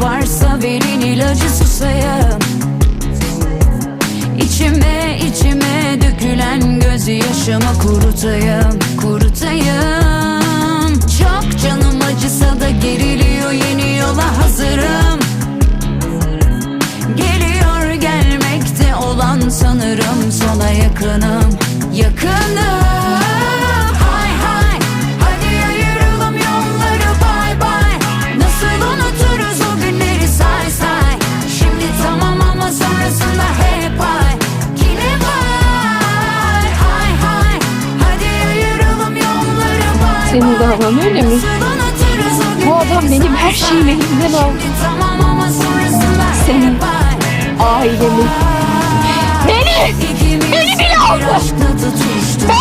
varsa verin ilacı susayım. İçime içime dökülen gözyaşımı kurutayım Kurutayım Senin davan öyle mi? Bu adam benim her şeyimi say. elimden aldı. Senin Ailemi. Beni! Beni bile aldı. tutuştuk.